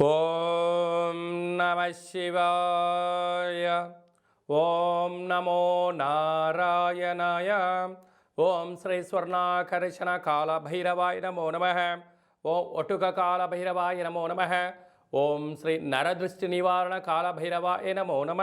ఓం నమ శివాయ. ఓం నమో నారాయణాయ. ఓం శ్రీ స్వర్ణాకర్షణ కాలభైరవాయ నమో నమ. ఓం ఒటుక కాలభైరవాయ నమో నమ. ఓం శ్రీ నరదృష్టి నివారణ కాలభైరవాయ నమో నమ.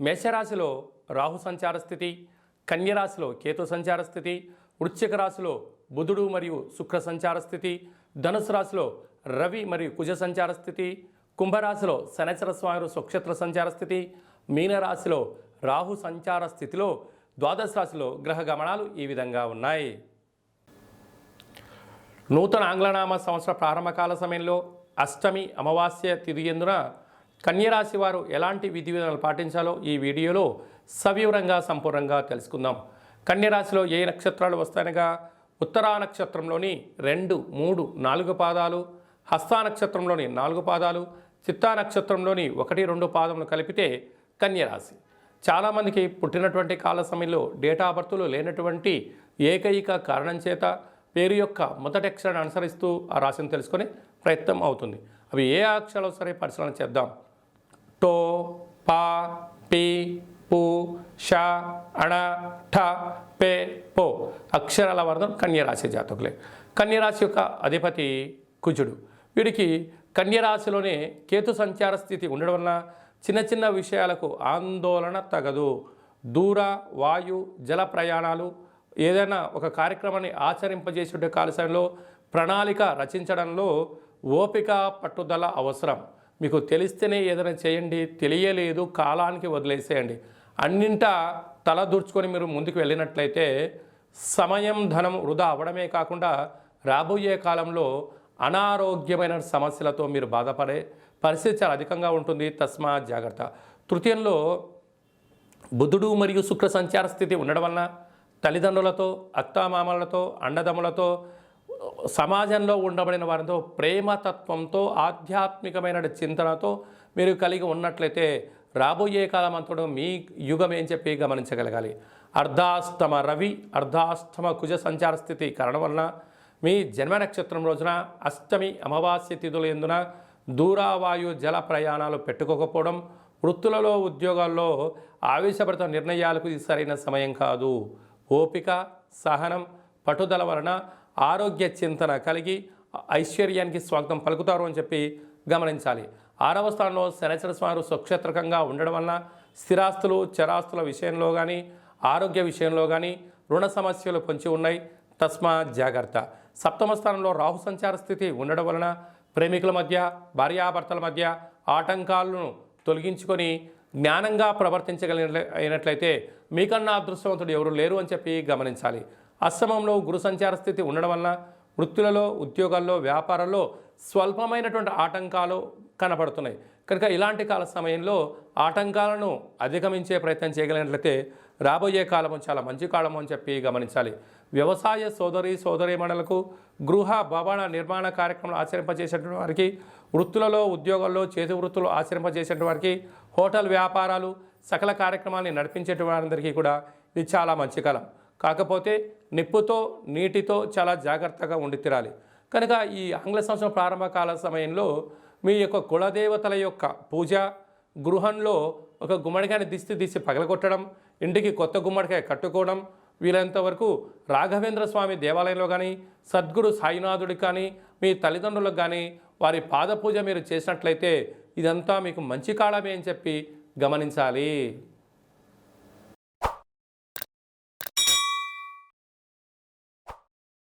మేషరాశిలో రాహు సంచార స్థితి కన్యరాశిలో కేతు సంచార స్థితి వృశ్చిక రాశిలో బుధుడు మరియు శుక్ర సంచార స్థితి ధనుసు రాశిలో రవి మరియు కుజ సంచార స్థితి కుంభరాశిలో శనచర స్వామి స్వక్షేత్ర సంచార స్థితి మీనరాశిలో రాహు సంచార స్థితిలో ద్వాదశ రాశిలో గ్రహ గమనాలు ఈ విధంగా ఉన్నాయి. నూతన ఆంగ్లనామ సంవత్సర ప్రారంభకాల సమయంలో అష్టమి అమావాస్య తిరిగి ఎందున కన్యరాశి వారు ఎలాంటి విధి విధానాలు పాటించాలో ఈ వీడియోలో సవివరంగా సంపూర్ణంగా తెలుసుకుందాం. కన్యరాశిలో ఏ నక్షత్రాలు వస్తాయనగా ఉత్తరా నక్షత్రంలోని రెండు మూడు నాలుగు పాదాలు హస్తా నక్షత్రంలోని నాలుగు పాదాలు చిత్తా నక్షత్రంలోని ఒకటి రెండు పాదములు కలిపితే కన్యరాశి. చాలామందికి పుట్టినటువంటి కాల సమయంలో డేటా బర్తులు లేనటువంటి ఏకైక కారణం చేత పేరు యొక్క మొదటి అక్షరాన్ని అనుసరిస్తూ ఆ రాశిని తెలుసుకునే ప్రయత్నం అవుతుంది. అవి ఏ అక్షరాలు సరే పరిశీలన చేద్దాం. టో పా పి పు ష అణ ఠ పే పో. అక్షరాల వర్ణం కన్యరాశి జాతకులే. కన్యరాశి యొక్క అధిపతి కుజుడు. వీడికి కన్యరాశిలోనే కేతు సంచార స్థితి ఉండడం వలన చిన్న చిన్న విషయాలకు ఆందోళన తగదు. దూర వాయు జల ప్రయాణాలు ఏదైనా ఒక కార్యక్రమాన్ని ఆచరింపజేసే కాలశంలో ప్రణాళిక రచించడంలో ఓపిక పట్టుదల అవసరం. మీకు తెలిస్తేనే ఏదైనా చేయండి తెలియలేదు కాలానికి వదిలేసేయండి. అన్నింటా తల దూర్చుకొని మీరు ముందుకు వెళ్ళినట్లయితే సమయం ధనం వృధా అవ్వడమే కాకుండా రాబోయే కాలంలో అనారోగ్యమైన సమస్యలతో మీరు బాధపడే పరిస్థితి చాలా అధికంగా ఉంటుంది. తస్మా జాగ్రత్త. తృతీయంలో బుధుడు మరియు శుక్ర సంచార స్థితి ఉండడం వలన తల్లిదండ్రులతో అత్తామామలతో అండదమ్ములతో సమాజంలో ఉండబడిన వారితో ప్రేమతత్వంతో ఆధ్యాత్మికమైన చింతనతో మీరు కలిగి ఉన్నట్లయితే రాబోయే కాలం అంతలో మీ యుగం ఏం చెప్పి గమనించగలగాలి? అర్ధాస్తమ రవి అర్ధాస్తమ కుజ సంచార స్థితి కారణం వలన మీ జన్మ నక్షత్రం రోజున అష్టమి అమావాస్య తిథులు ఎందున దూరావాయు జల ప్రయాణాలు పెట్టుకోకపోవడం వృత్తులలో ఉద్యోగాల్లో ఆవేశభరిత నిర్ణయాలకు ఇది సరైన సమయం కాదు. ఓపిక సహనం పట్టుదల వలన ఆరోగ్య చింతన కలిగి ఐశ్వర్యానికి స్వాగతం పలుకుతారు అని చెప్పి గమనించాలి. ఆరవ స్థానంలో శనిచర స్వామి స్వక్షేత్రకంగా ఉండడం వలన స్థిరాస్తులు చరాస్తుల విషయంలో కానీ ఆరోగ్య విషయంలో కానీ రుణ సమస్యలు పొంచి ఉన్నాయి. తస్మా జాగ్రత్త. సప్తమ స్థానంలో రాహు సంచార స్థితి ఉండడం వలన ప్రేమికుల మధ్య భార్యాభర్తల మధ్య ఆటంకాలను తొలగించుకొని జ్ఞానంగా ప్రవర్తించగలిగినట్లయితే మీకన్నా అదృష్టవంతుడు ఎవరు లేరు అని చెప్పి గమనించాలి. అస్సమంలో గురు సంచార స్థితి ఉండడం వలన వృత్తులలో ఉద్యోగాల్లో వ్యాపారాల్లో స్వల్పమైనటువంటి ఆటంకాలు కనపడుతున్నాయి. కనుక ఇలాంటి కాల సమయంలో ఆటంకాలను అధిగమించే ప్రయత్నం చేయగలిగినట్లయితే రాబోయే కాలము చాలా మంచి కాలము అని చెప్పి గమనించాలి. వ్యవసాయ సోదరి సోదరీమణులకు గృహ భవన నిర్మాణ కార్యక్రమాలు ఆచరింపజేసేటువంటి వారికి వృత్తులలో ఉద్యోగాల్లో చేతి వృత్తులు ఆచరింపజేసేటువంటి వారికి హోటల్ వ్యాపారాలు సకల కార్యక్రమాన్ని నడిపించేటువంటి వారందరికీ కూడా ఇది చాలా మంచి కాలం. కాకపోతే నిప్పుతో నీటితో చాలా జాగ్రత్తగా ఉండి తీరాలి కనుక ఈ ఆంగ్ల సంవత్సరం ప్రారంభ కాల సమయంలో మీ యొక్క కులదేవతల యొక్క పూజ గృహంలో ఒక గుమ్మడికాయని దిష్టి తీసి పగలగొట్టడం ఇంటికి కొత్త గుమ్మడికాయ కట్టుకోవడం వీలైనంత వరకు రాఘవేంద్ర స్వామి దేవాలయంలో కానీ సద్గురు సాయినాథుడికి కానీ మీ తల్లిదండ్రులకు కానీ వారి పాద పూజ మీరు చేసినట్లయితే ఇదంతా మీకు మంచి కాలమే అని చెప్పి గమనించాలి.